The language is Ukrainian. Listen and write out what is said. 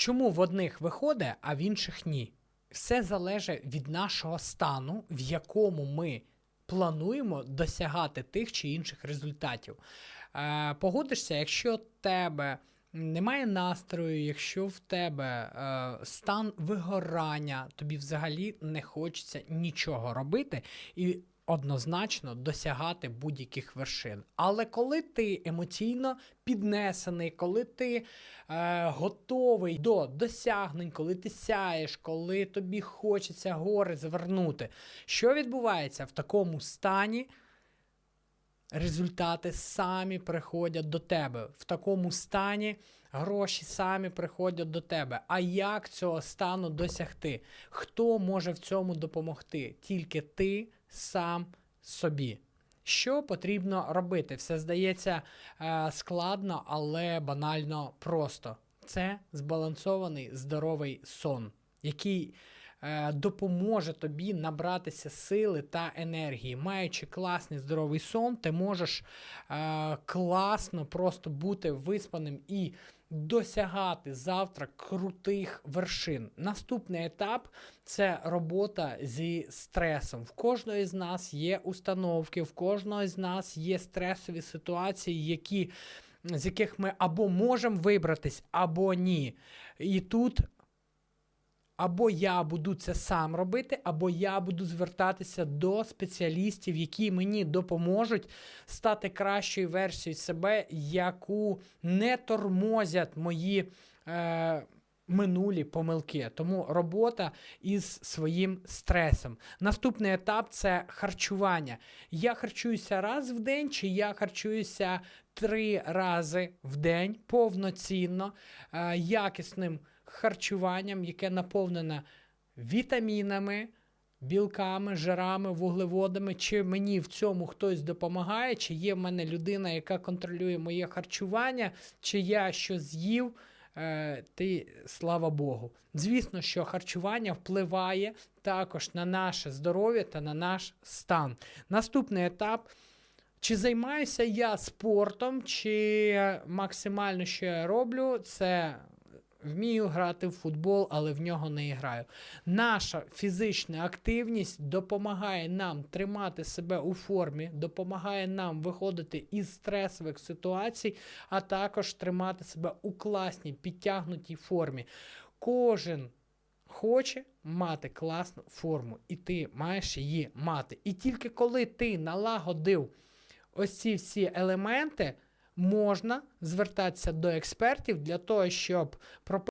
Чому в одних виходить, а в інших ні? Все залежить від нашого стану, в якому ми плануємо досягати тих чи інших результатів. Е, погодишся, якщо в тебе немає настрою, якщо в тебе е, стан вигорання, тобі взагалі не хочеться нічого робити і однозначно досягати будь-яких вершин. Але коли ти емоційно піднесений, коли ти е, готовий до досягнень, коли ти сяєш, коли тобі хочеться гори звернути, що відбувається в такому стані? Результати самі приходять до тебе. В такому стані гроші самі приходять до тебе. А як цього стану досягти? Хто може в цьому допомогти? Тільки ти сам собі. Що потрібно робити? Все здається е, складно, але банально просто. Це збалансований здоровий сон, який допоможе тобі набратися сили та енергії. Маючи класний здоровий сон, ти можеш е, класно просто бути виспаним і досягати завтра крутих вершин. Наступний етап це робота зі стресом. В кожної з нас є установки, в кожного з нас є стресові ситуації, які. З яких ми або можемо вибратись, або ні. І тут або я буду це сам робити, або я буду звертатися до спеціалістів, які мені допоможуть стати кращою версією себе, яку не тормозять мої. Е, Минулі помилки, тому робота із своїм стресом. Наступний етап це харчування. Я харчуюся раз в день, чи я харчуюся три рази в день повноцінно, е, якісним харчуванням, яке наповнене вітамінами, білками, жирами, вуглеводами. Чи мені в цьому хтось допомагає, чи є в мене людина, яка контролює моє харчування, чи я що з'їв. е, Ти, слава Богу. Звісно, що харчування впливає також на наше здоров'я та на наш стан. Наступний етап. Чи займаюся я спортом, чи максимально, що я роблю, це вмію грати в футбол, але в нього не граю. Наша фізична активність допомагає нам тримати себе у формі, допомагає нам виходити із стресових ситуацій, а також тримати себе у класній, підтягнутій формі. Кожен хоче мати класну форму, і ти маєш її мати. І тільки коли ти налагодив ось ці всі елементи, можна звертатися до експертів для того, щоб